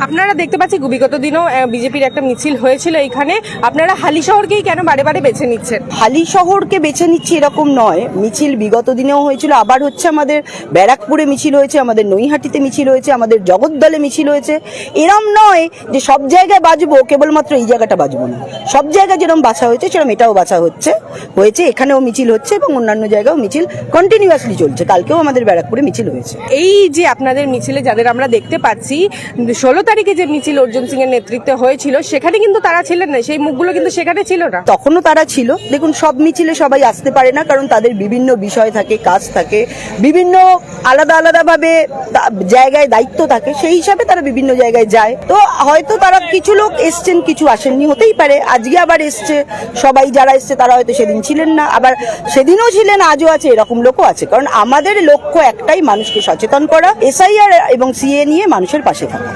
আপনারা দেখতে পাচ্ছি বিগত দিনও বিজেপির একটা মিছিল হয়েছিল এখানে আপনারা হালি শহরকেই কেন বারে বারে বেছে নিচ্ছেন? হালি শহরকে বেছে নিচ্ছি এরকম নয়। মিছিল বিগত দিনেও হয়েছিল আবার হচ্ছে আমাদের ব্যারাকপুরে মিছিল হয়েছে আমাদের নৈহাটিতে মিছিল হয়েছে আমাদের জগদ্দলে মিছিল হয়েছে। এরম নয় যে সব জায়গায় বাজবো কেবলমাত্র এই জায়গাটা বাজবো না। সব জায়গায় যেরকম বাছা হয়েছে সেরকম এটাও বাছা হচ্ছে। হয়েছে এখানেও মিছিল হচ্ছে এবং অন্যান্য জায়গাও মিছিল কন্টিনিউয়াসলি চলছে। কালকেও আমাদের ব্যারাকপুরে মিছিল হয়েছে। এই যে আপনাদের মিছিলে যাদের আমরা দেখতে পাচ্ছি ষোলো তারিখে যে মিছিল অর্জুন সিং এর নেতৃত্বে হয়েছিল, সেখানে কিন্তু তারা ছিলেন না, সেই মুখগুলো কিন্তু সেখানে ছিল না। তখনও তারা ছিল। দেখুন, সব মিছিলে সবাই আসতে পারে না, কারণ তাদের বিভিন্ন বিষয় থাকে, কাজ থাকে, বিভিন্ন আলাদা আলাদাভাবে জায়গায় দায়িত্ব থাকে, সেই হিসাবে তারা বিভিন্ন জায়গায় যায়। তো হয়তো তারা কিছু লোক এসছেন, কিছু আসেননি, হতেই পারে। আজকে আবার এসছে, সবাই যারা এসছে, তারা হয়তো সেদিন ছিলেন না। আবার সেদিনও ছিলেন, আজও আছে, এরকম লোকও আছে। কারণ আমাদের লক্ষ্য একটাই মানুষকে সচেতন করা, এসআইআর এবং সিএ নিয়ে মানুষের পাশে থাকা।